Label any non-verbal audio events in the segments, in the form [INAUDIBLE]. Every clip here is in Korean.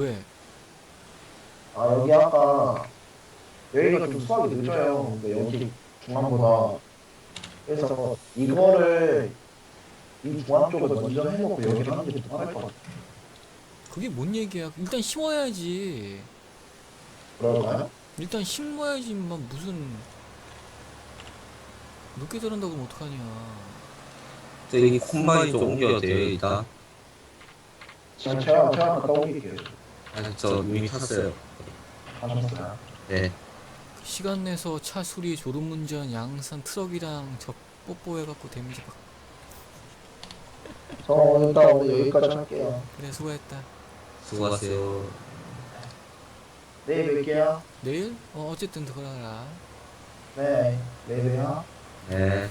왜? 아 여기 아까 여기가 좀 수학이 늦어요. 근데 여기 중앙보다 그래서 이거를 이 중앙 쪽을 먼저 해놓고 여기를 하는 게더 빠를 것 같아. 그게 뭔 얘기야? 일단 심어야지. 그럴까요? 일단 심어야지만 무슨 늦게 자란다고 그러면 어떡하냐. 저기 콤바인 좀 옮겨야 돼요 일단 제가 제가 갔다 옮길게요. 아니 저 이미 탔어요 하셨어요? 네 시간 내서 차 수리 졸음 운전 양산 트럭이랑 저 뽀뽀해갖고 데미지 막저 일단 오늘 여기까지 할게요. 그래 수고했다. 수고하세요 내일 뵐게요. 내일? 어 어쨌든 들어가라. 네, 내일 봬요. 네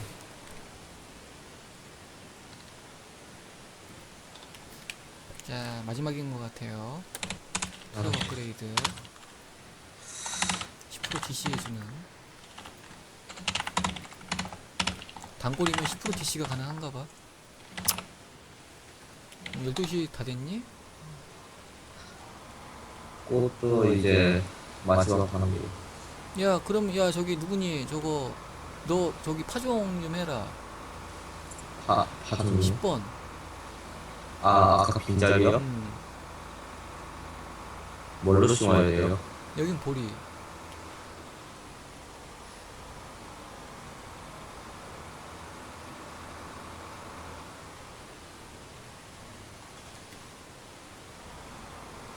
자 마지막인 것 같아요. 트럭 업그레이드. 10% DC 해주는. 단골이면 10% DC가 가능한가 봐. 12시 다 됐니? 꽃도 이제 마지막 하는 거야 그럼 야 저기 누구니? 저거 너 저기 파종 좀 해라. 파, 파tum 10번. 아 아까 빈자리요? 음, 뭘로 심어야 돼요? 여긴 보리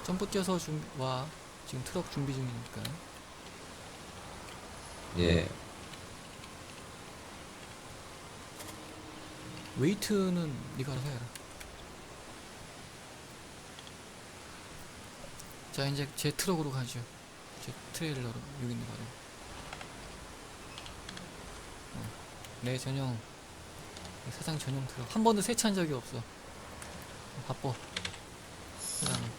점프 뛰어서 준, 와 지금 트럭 준비 중이니까 예. 웨이트는 네가 알아서 해라 자 이제 제 트럭으로 가죠. 제 트레일러로 여기 있는 거로. 어, 내 전용 내 사장 전용 트럭. 한 번도 세차한 적이 없어. 바빠. 사장은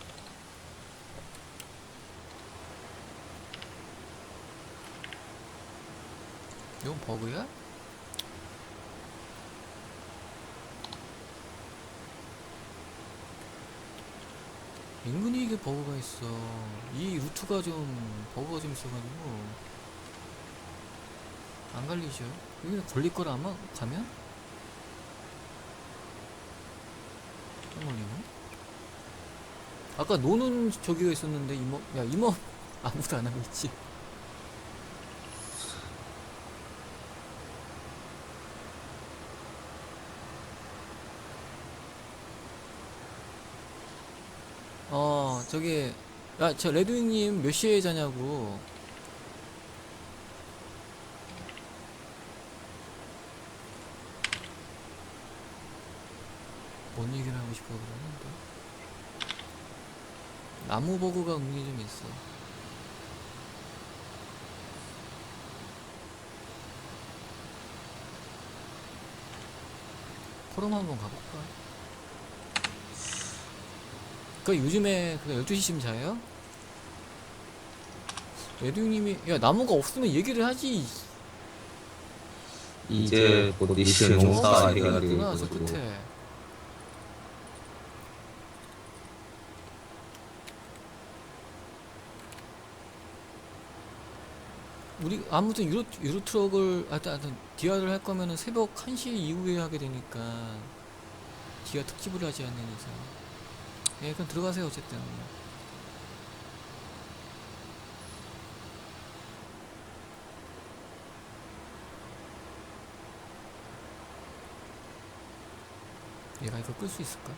이건 버그야? 은근히 이게 버그가 있어. 이 루트가 좀 버그가 좀 있어가지고 안 갈리죠. 여기 걸릴 거라 아마 가면? 안 걸리네. 아까 노는 저기가 있었는데 이모 야 이모 [LAUGHS] 아무도 안 하고 있지. 어 저기 야저 레드님 몇 시에 자냐고. 뭔 얘기를 하고 싶어 그러는데? 나무 버그가 은근히 좀 있어. 포럼 한번 가볼까? 그 요즘에 그 12시쯤 자요? 레드님이 야 나무가 없으면 얘기를 하지. 이제 곧 니시 농사 아이가 저 있고. 끝에. 우리 아무튼 유로 유로 트럭을 하여튼 하여튼 디아를 할 거면은 새벽 1시 이후에 하게 되니까 디아 특집을 하지 않는 이상 예 그럼 들어가세요 어쨌든 얘가 이거 끌수 있을까?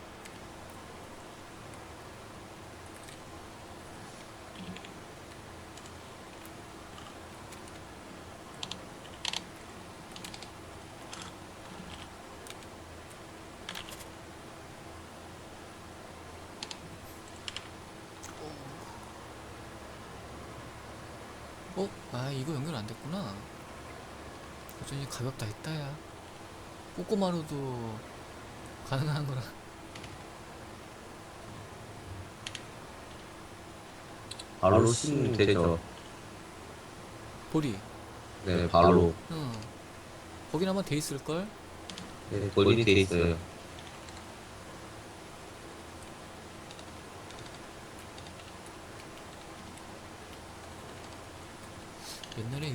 어? 아 이거 연결 안 됐구나. 어쩐지 가볍다 했다 야. 꼬꼬마로도 가능한 거라. 바로 심으면 되죠. 보리. 네 바로. 응. 거긴 아마 돼 있을걸? 네, 본인이 돼 있어요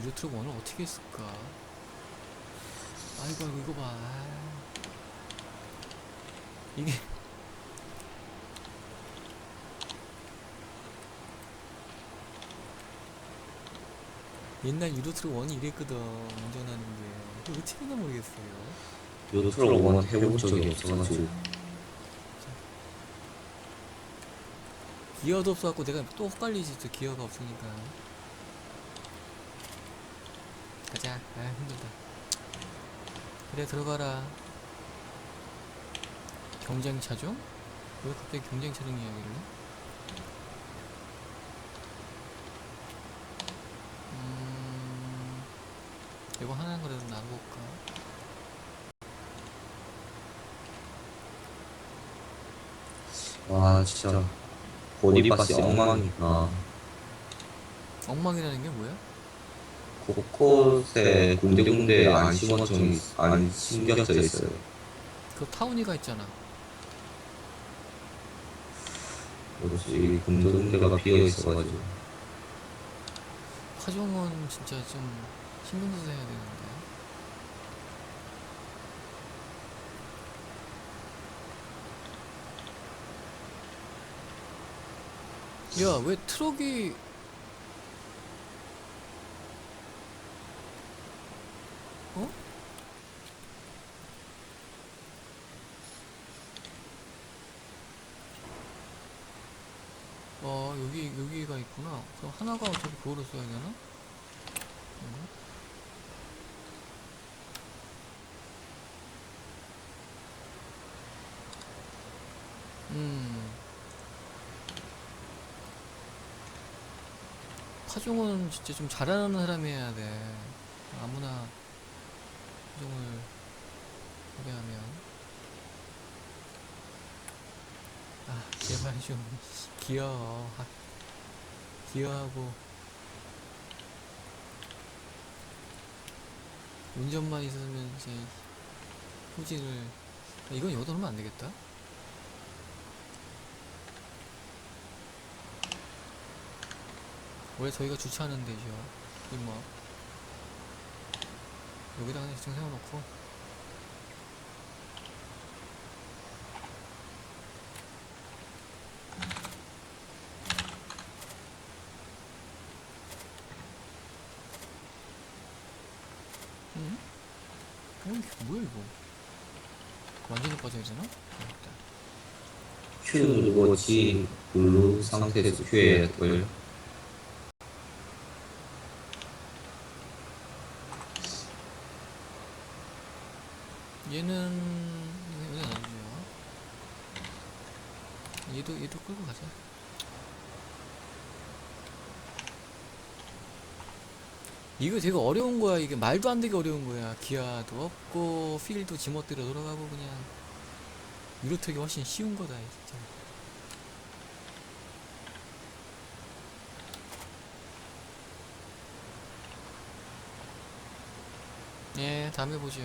유로트럭 원을 어떻게 했을까? 아이고 아이고 이거 봐. 아. 이게 [LAUGHS] 옛날 유로트럭 원이 이랬거든 운전하는 게 이거 어떻게 했나 모르겠어요. 요트로 원 해본 적이 없어가지고 기어도 없어갖고 내가 또 헷갈리지 또 기어가 없으니까 가자. 아 힘들다. 그래 들어가라. 경쟁차종? 왜 갑자기 경쟁차종 이야기를 해? 음 이거 하나는 그래도 나눠볼까? 와 진짜. 보디바시 엉망이구나 엉망이라는 게 뭐야? 곳곳에 군데군데 안 심어져 있, 안 심겨져 있어요. 그 타운이가 있잖아. 그렇지 군데군데가 비어 있어가지고. 화종은 진짜 좀 신경 써서 해야 되는데. 야 왜 트럭이 어? 어 여기 여기가 있구나 그럼 하나가 어차피 그거로 써야 되나? 음. 음. 파종은 진짜 좀 잘하는 사람이 해야 돼. 아무나 파종을 하게 하면. 아, 제발 좀 [LAUGHS] 귀여워. 아, 귀여워하고. 운전만 있으면 이제 후진을 아, 이건 여기다 놓으면 안 되겠다. 원래 저희가 주차하는 데죠. 이뭐 여기다 그냥 세워놓고 응? 어 이거? 완전히 빠져야 되나? Q 누르고 G 누르 상태에서 Q에 걸 얘는 얘는 아니죠. 얘도 얘도 끌고 가자. 이거 되게 어려운 거야. 이게 말도 안 되게 어려운 거야. 기아도 없고 필도 지멋대로 돌아가고 그냥 유로트기 훨씬 쉬운 거다 진짜. 예, 다음에 보죠.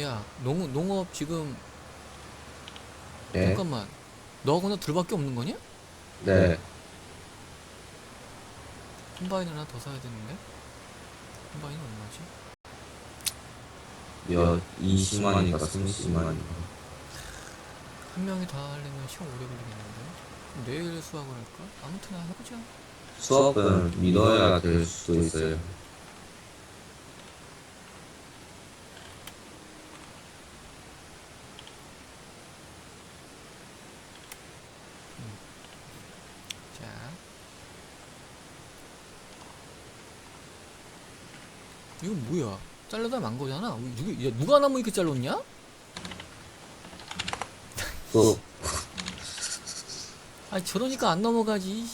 야, 농, 농업 지금 네. 잠깐만. 너하고나 둘밖에 없는 거냐? 네. 콤바인 하나 더 사야 되는데. 콤바인 얼마지? 몇 20만인가 30만인가 한 명이 다 하려면 시간 오래 걸리겠는데. 그럼 내일 수학을 할까? 아무튼 해보자. 수업은 믿어야 될 수도 있어요 자. 이건 뭐야? 잘라다 만 거잖아. 누구, 야, 누가 나무 이렇게 잘랐냐? 또 [LAUGHS] 아니 저러니까 안 넘어가지.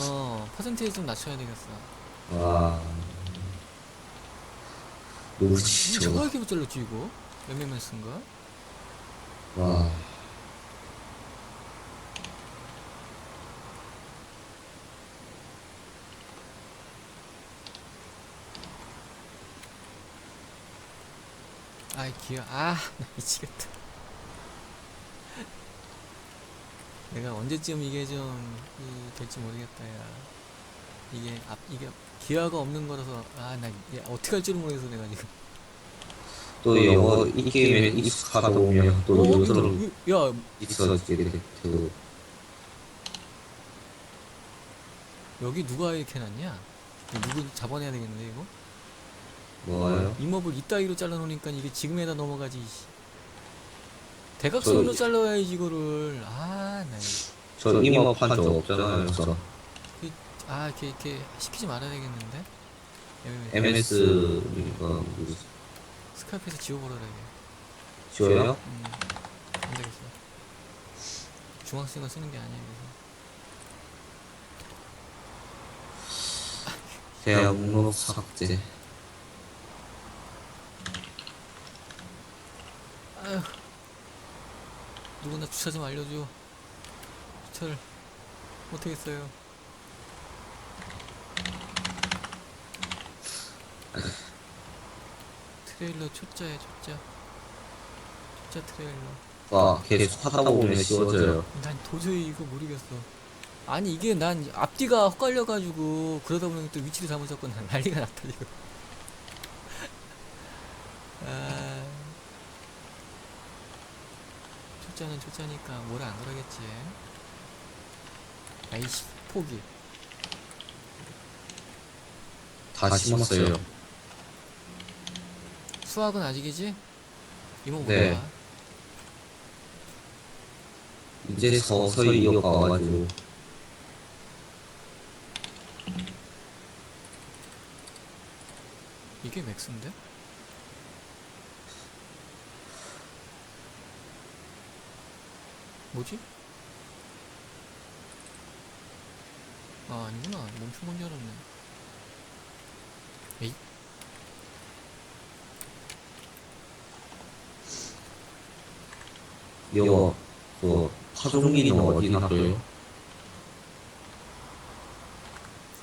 어 퍼센테이지 좀 낮춰야 되겠어. 와 누구지 저거 저거 이렇게 잘랐지 이거? 몇몇만 쓴가? 와 아이 기아 아나 [LAUGHS] 미치겠다. 내가 언제쯤 이게 좀 그, 될지 모르겠다 야. 이게 앞 이게 기아가 없는 거라서 아나 어떻게 할 줄은 모르겠어 내가 지금. 또 영어 이 게임에 익숙하다 보면 또 어, 이거- 야. 있어지게 되고. 여기 누가 이렇게 해놨냐? 누구 잡아내야 되겠는데 이거 뭐예요? 이목을 이따위로 잘라놓으니까 이게 지금에다 넘어가지 이씨. 대각선으로 저- 잘라야지 이거를 아나 저 임업 한적 없잖아요. 그래서 아 이렇게 이렇게 시키지 말아야 되겠는데 MS 가 스카이프에서 지워버려야 돼 지워요? 음, 안 되겠어 중학생은 쓰는 게 아니야 그래서 대학 목록 삭제. 아휴 누구나 주차 좀 알려줘. 주차를 못하겠어요. 트레일러 초짜야 초짜. 초짜 트레일러. 와 계속 하다 보면 쉬워져요. 난 도저히 이거 모르겠어. 아니 이게 난 앞뒤가 헛갈려가지고 그러다 보니 또 위치를 잘못 잡고 난 난리가 났다 지금 초짜는 초짜니까 뭐라 안 그러겠지 아이씨 포기 다 심었어요. 수학은 아직이지? 이모 네. 몰라 이제 서서히 이어가가지고 이게 맥스인데? 뭐지? 아 아니구나 멈춘 건줄 알았네 에이 이거 그 파종기는 어디 놔둬요?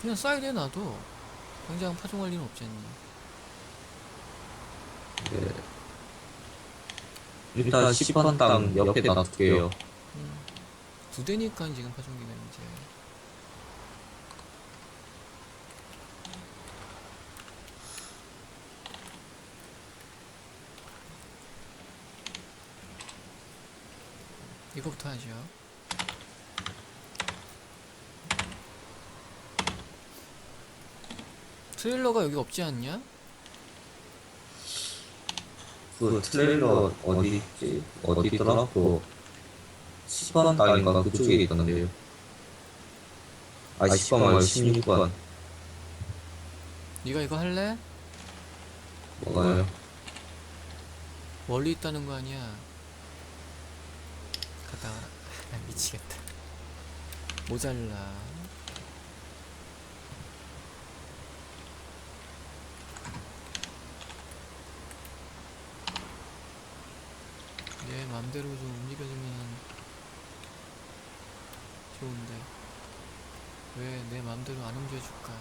그냥 사이드에 놔둬 당장 파종할 리는 없지 않니 네. 일단 10번 땅 옆에 놔둘게요. 음, 두 대니까 지금 파종기는 이제 이거부터 하죠 트레일러가 여기 없지 않냐? 그 트레일러 어디 있지? 어디 있더라? 그 10번 땅인가 그쪽에 있던데요. 아 10번 말고 16번 네가 이거 할래? 뭐가요? 멀리 있다는 거 아니야. 갔다 와라. [LAUGHS] 아, 미치겠다. 모자라. 내 맘대로 좀 움직여주면 좋은데 왜 내 맘대로 안 움직여줄까?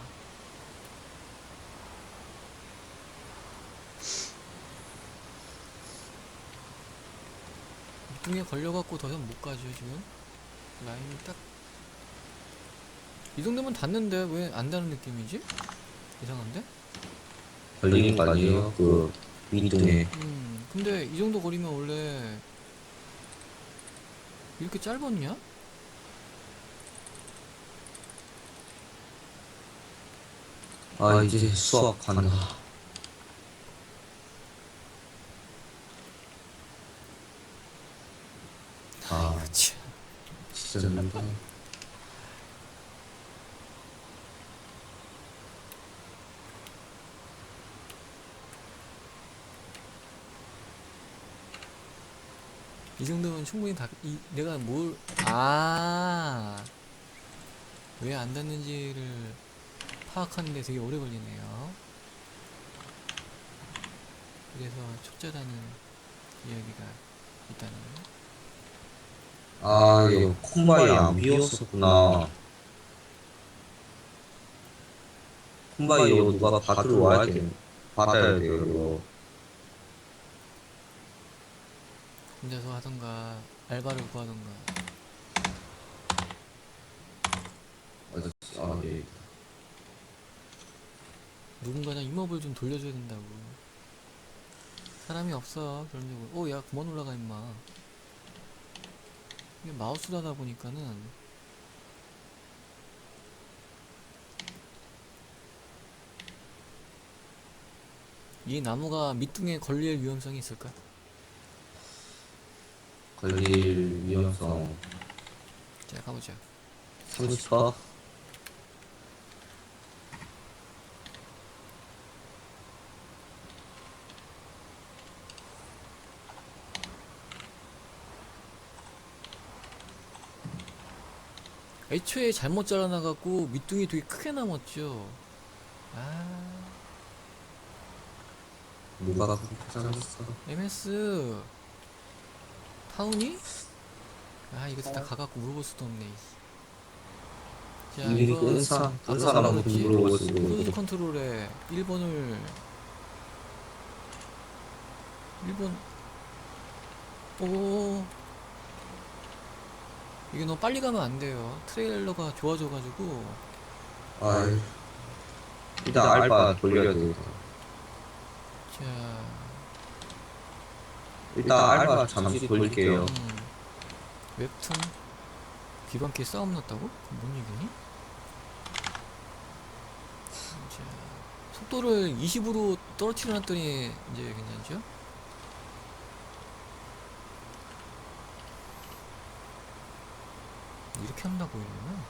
등에 걸려갖고 더 이상 못 가죠 지금 라인이 딱 이 정도면 닿는데 왜 안 닿는 느낌이지? 이상한데? 걸리는 거 아니에요? 그 밑둥에 음 근데 이 정도 거리면 원래 이렇게 짧았냐? 아 이제 수학 간다. 아 그치 진짜 난다. 이 정도면 충분히 다 이, 내가 뭘 아 왜 안 닿는지를 파악하는데 되게 오래 걸리네요 그래서 초짜라는 이야기가 있다는 아 이거 콤바이 안 비웠었구나. 콤바이 이거 누가 받으러 와야 돼. 받아야 돼요 이거. 혼자서 하던가 알바를 구하던가 맞아. 아, 예. 누군가는 임업을 좀 돌려줘야 된다고. 사람이 없어 결론적으로. 오야 그만 올라가 임마. 이게 마우스로 하다 보니까는 이 나무가 밑둥에 걸릴 위험성이 있을까? 걸릴 위험성. 자 가보자. 30%? 애초에 잘못 잘라나갖고 밑둥이 되게 크게 남았죠 아 누가 그렇게 잘랐어? MS 타우니? 아 이거 다 가갖고 물어볼 수도 없네. 자 이거 은사, 아까 은사라고 물어봤지? 물어보고 크루즈 컨트롤에 1번을 1번 오 이게 너무 빨리 가면 안 돼요 트레일러가 좋아져가지고 아이. 일단 알바 돌려야 돼. 자 일단 알바 잠시 돌릴게요. 음, 웹툰 기반키에 싸움 났다고? 뭔 얘기니? 자, 속도를 20으로 떨어뜨려 놨더니 이제 괜찮죠? 이렇게 한다고 이러면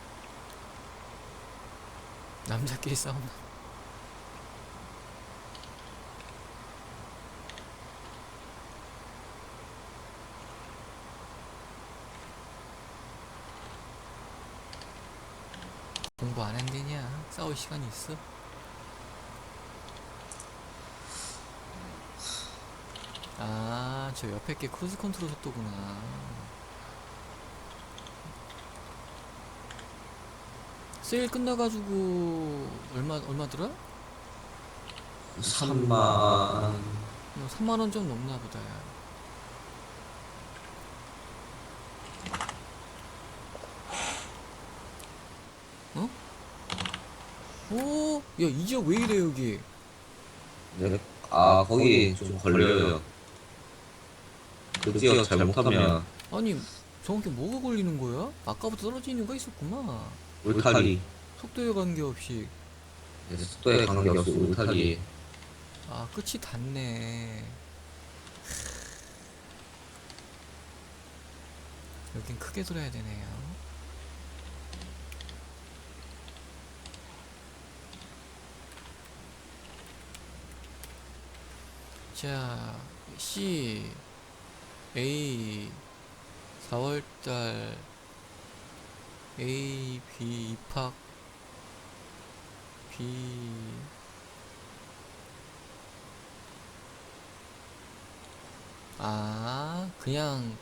남자끼리 싸움 나. 공부 안 한대냐? 싸울 시간이 있어? 아, 저 옆에 게 크루즈 컨트롤 속도구나. 세일 끝나가지고 얼마 얼마더라? 3만. 3만 원 좀 넘나 보다. 야. 어? 오, 야, 이 지역 왜 이래 여기? 네. 아, 거기 좀 걸려요. 그 지역 잘못하면 아니, 정확히 뭐가 걸리는 거야? 아까부터 떨어지는 거 있었구만. 울타리. 속도에 관계없이. 네, 속도에 관계없이 울타리. 아, 끝이 닿네. 여긴 크게 돌아야 되네요. 자, C, A, 4월달, A, B 입학, B, 아, 그냥